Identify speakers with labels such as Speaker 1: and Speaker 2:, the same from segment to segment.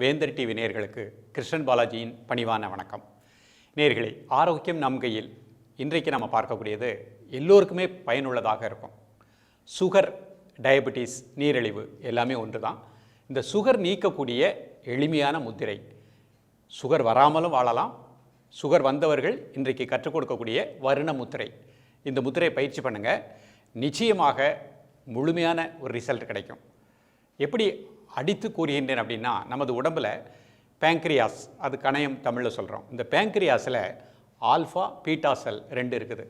Speaker 1: வேந்தர் டிவி நேர்களுக்கு கிருஷ்ணன் பாலாஜியின் பணிவான வணக்கம். நேயர்களே ஆரோக்கியம் நம் கையில். இன்றைக்கு நம்ம பார்க்கக்கூடியது எல்லோருக்குமே பயனுள்ளதாக இருக்கும். சுகர் டயபெட்டிஸ் நீரிழிவு எல்லாமே ஒன்று தான் இந்த சுகர் நீக்கக்கூடிய எளிமையான முத்திரை. சுகர் வராமலும் வாழலாம். சுகர் வந்தவர்கள் இன்றைக்கு கற்றுக் கொடுக்கக்கூடிய வருண முத்திரை. இந்த முத்திரையை பயிற்சி பண்ணுங்கள் நிச்சயமாக முழுமையான ஒரு ரிசல்ட் கிடைக்கும். எப்படி அடித்து கூறுகின்றேன் அப்படின்னா நமது உடம்பில் பேங்க்ரியாஸ் அது கணையம் தமிழில் சொல்கிறோம் இந்த பேங்க்ரியாஸில் ஆல்ஃபா பீட்டா செல் ரெண்டு இருக்குது.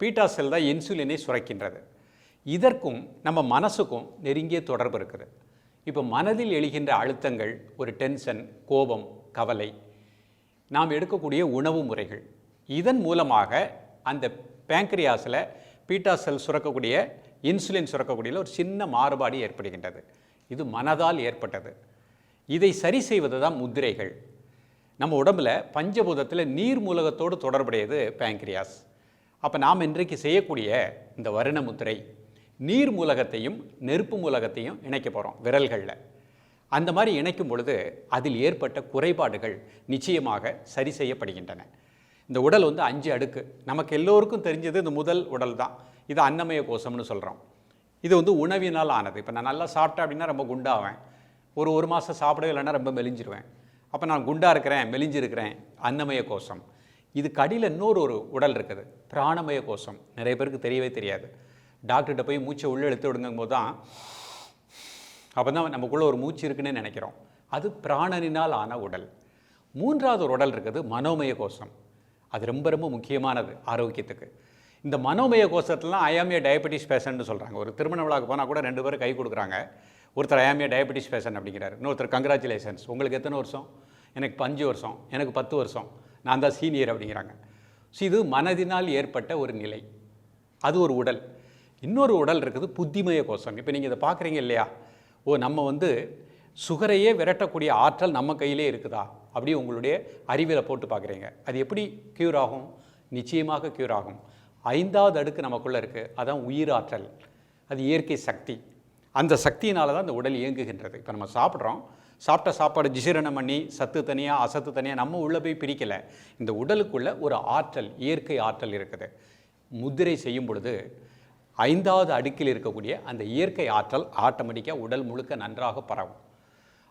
Speaker 1: பீட்டா செல் தான் இன்சுலினை சுரக்கின்றது. இதற்கும் நம்ம மனசுக்கும் நெருங்கிய தொடர்பு இருக்குது. இப்போ மனதில் எழுகின்ற அழுத்தங்கள் ஒரு டென்ஷன் கோபம் கவலை நாம் எடுக்கக்கூடிய உணவு முறைகள் இதன் மூலமாக அந்த பேங்க்ரியாஸில் பீட்டா செல் சுரக்கக்கூடிய இன்சுலின் சுரக்கக்கூடிய ஒரு சின்ன மாறுபாடு ஏற்படுகின்றது. இது மனதால் ஏற்பட்டது. இதை சரி செய்வது தான் முத்திரைகள். நம்ம உடம்புல பஞ்சபூதத்தில் நீர் மூலகத்தோடு தொடர்புடையது பேங்க்ரியாஸ் அப்போ நாம் இன்றைக்கு செய்யக்கூடிய இந்த வருண முத்திரை நீர் மூலகத்தையும் நெருப்பு மூலகத்தையும் இணைக்க போகிறோம் விரல்களில். அந்த மாதிரி இணைக்கும் பொழுது அதில் ஏற்பட்ட குறைபாடுகள் நிச்சயமாக சரி செய்யப்படுகின்றன. இந்த உடல் வந்து அஞ்சு அடுக்கு. நமக்கு எல்லோருக்கும் தெரிஞ்சது இந்த முதல் உடல் தான். இது அன்னமய கோஷம்னு சொல்கிறோம் இது வந்து உணவினால் ஆனது. இப்போ நான் நல்லா சாப்பிட்டேன் அப்படின்னா ரொம்ப குண்டாவேன். ஒரு ஒரு மாதம் சாப்பிடவே இல்லைன்னா ரொம்ப மெலிஞ்சிருவேன். அப்போ நான் குண்டாக இருக்கிறேன் மெலிஞ்சிருக்கிறேன். அன்னமய கோஷம். இது கடியில் இன்னொரு ஒரு உடல் இருக்குது. பிராணமய கோஷம். நிறைய பேருக்கு தெரியவே தெரியாது. டாக்டர்கிட்ட போய் மூச்சை உள்ளே இழுத்து விடுங்கும் போது தான் அப்போ தான் நமக்குள்ளே ஒரு மூச்சு இருக்குன்னு நினைக்கிறோம். அது பிராணனினால் ஆன உடல். மூன்றாவது ஒரு உடல் இருக்குது மனோமய கோஷம். அது ரொம்ப ரொம்ப முக்கியமானது ஆரோக்கியத்துக்கு. இந்த மனோமய கோஷத்துலாம் ஐயாமிய டயபெட்டிஸ் பேஷண்ட்னு சொல்கிறாங்க ஒரு திருமண விழாக்கு போனால் கூட ரெண்டு பேரும் கை கொடுக்குறாங்க. ஒருத்தர் ஐயாமிய டயபெட்டிஸ் பேஷன் அப்படிங்கிறார். இன்னொருத்தர் கங்க்ராச்சுலேஷன்ஸ் உங்களுக்கு எத்தனை வருஷம்? எனக்கு பஞ்சு அஞ்சு வருஷம். எனக்கு பத்து வருஷம். நான் தான் சீனியர் அப்படிங்கிறாங்க. ஸோ இது மனதினால் ஏற்பட்ட ஒரு நிலை. அது ஒரு உடல். இன்னொரு உடல் இருக்குது புத்திமய கோஷம். இப்போ நீங்கள் இதை பார்க்குறீங்க இல்லையா? ஓ நம்ம வந்து சுகரையே விரட்டக்கூடிய ஆற்றல் நம்ம கையிலே இருக்குதா? அப்படி உங்களுடைய அறிவியலை போட்டு பார்க்குறீங்க. அது எப்படி க்யூர் ஆகும்? நிச்சயமாக க்யூர் ஆகும். ஐந்தாவது அடுக்கு நமக்குள்ளே இருக்குது அதான் உயிர் ஆற்றல் அது இயற்கை சக்தி. அந்த சக்தியினால தான் அந்த உடல் இயங்குகின்றது. இப்போ நம்ம சாப்பிட்றோம். சாப்பிட்ட சாப்பாடு ஜிசிரணம் பண்ணி சத்து தனியாக அசத்து தனியாக நம்ம உள்ளே போய் பிரிக்கலை. இந்த உடலுக்குள்ள ஒரு ஆற்றல் இயற்கை ஆற்றல் இருக்குது. முத்திரை செய்யும் பொழுது ஐந்தாவது அடுக்கில் இருக்கக்கூடிய அந்த இயற்கை ஆற்றல் ஆட்டோமேட்டிக்காக உடல் முழுக்க நன்றாக பரவும்.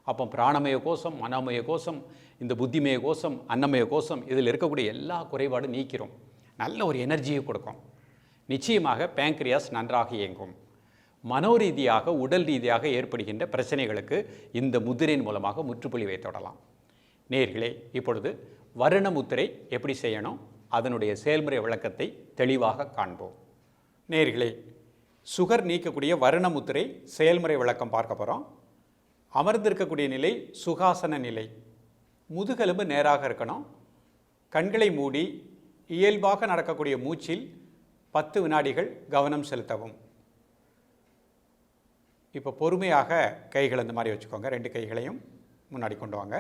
Speaker 1: அப்போ பிராணமய கோஷம் மனோமய கோஷம் இந்த புத்திமய கோஷம் அன்னமய கோஷம் இதில் இருக்கக்கூடிய எல்லா குறைபாடும் நீக்கிறோம் நல்ல ஒரு எனர்ஜியை கொடுக்கும். நிச்சயமாக பேங்க்ரியாஸ் நன்றாக இயங்கும். மனோரீதியாக உடல் ரீதியாக ஏற்படுகின்ற பிரச்சனைகளுக்கு இந்த முத்திரையின் மூலமாக முற்றுப்புள்ளி வைத்தொடலாம் நேர்களே இப்பொழுது வருண முத்திரை எப்படி செய்யணும்? அதனுடைய செயல்முறை விளக்கத்தை தெளிவாக காண்போம். நேர்களே சுகர் நீக்கக்கூடிய வருண முத்திரை செயல்முறை விளக்கம் பார்க்க போகிறோம் அமர்ந்திருக்கக்கூடிய நிலை சுகாசன நிலை. முதுகெலும்பு நேராக இருக்கணும். கண்களை மூடி இயல்பாக நடக்கக்கூடிய மூச்சில் பத்து வினாடிகள் கவனம் செலுத்தவும். இப்போ பொறுமையாக கைகள் இந்த மாதிரி வச்சுக்கோங்க. ரெண்டு கைகளையும் முன்னாடி கொண்டு வாங்க.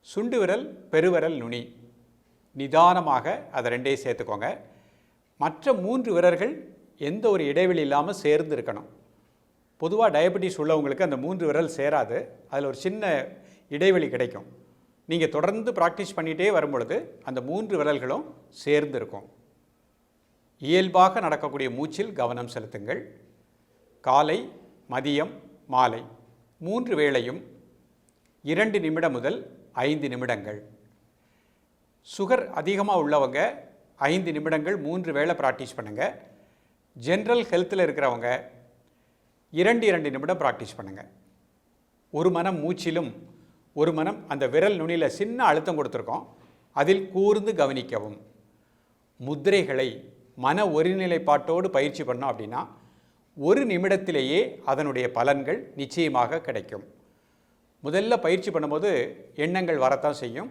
Speaker 1: சுண்டு விரல் பெருவிரல் நுனி. நிதானமாக அதை ரெண்டையும் சேர்த்துக்கோங்க. மற்ற மூன்று விரல்கள் எந்த ஒரு இடைவெளி இல்லாமல் சேர்ந்து இருக்கணும். பொதுவாக டயபெட்டிஸ் உள்ளவங்களுக்கு அந்த மூன்று விரல் சேராது. அதில் ஒரு சின்ன இடைவெளி கிடைக்கும். நீங்கள் தொடர்ந்து ப்ராக்டிஸ் பண்ணிகிட்டே வரும்பொழுது அந்த மூன்று விரல்களும் சேர்ந்து இருக்கும் இயல்பாக நடக்கக்கூடிய மூச்சில் கவனம் செலுத்துங்கள். காலை மதியம் மாலை மூன்று வேளையும் இரண்டு நிமிடம் முதல் ஐந்து நிமிடங்கள். சுகர் அதிகமாக உள்ளவங்க ஐந்து நிமிடங்கள் மூன்று வேளை ப்ராக்டிஸ் பண்ணுங்கள் ஜென்ரல் ஹெல்த்தில் இருக்கிறவங்க இரண்டு இரண்டு நிமிடம் ப்ராக்டிஸ் பண்ணுங்கள் ஒரு மனம் மூச்சிலும் ஒரு மனம் அந்த விரல் நுனியில் சின்ன அழுத்தம் கொடுத்துருக்கோம். அதில் கூர்ந்து கவனிக்கவும். முத்திரைகளை மன ஒருநிலைப்பாட்டோடு பயிற்சி பண்ணோம் அப்படின்னா ஒரு நிமிடத்திலேயே அதனுடைய பலன்கள் நிச்சயமாக கிடைக்கும். முதல்ல பயிற்சி பண்ணும்போது எண்ணங்கள் வரத்தான் செய்யும்.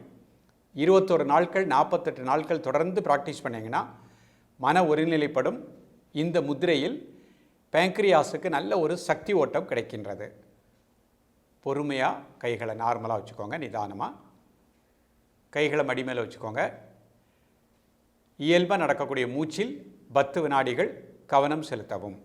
Speaker 1: இருபத்தொரு நாட்கள் நாற்பத்தெட்டு நாட்கள் தொடர்ந்து ப்ராக்டிஸ் பண்ணிங்கன்னா மன ஒருநிலைப்படும். இந்த முத்திரையில் பேங்க்ரியாஸுக்கு நல்ல ஒரு சக்தி ஓட்டம் கிடைக்கின்றது. பொறுமையாக கைகளை நார்மலாக வச்சுக்கோங்க நிதானமாக கைகளை மடி மேலே வச்சுக்கோங்க. இயல்பாக நடக்கக்கூடிய மூச்சில் பத்து வினாடிகள் கவனம் செலுத்தவும்.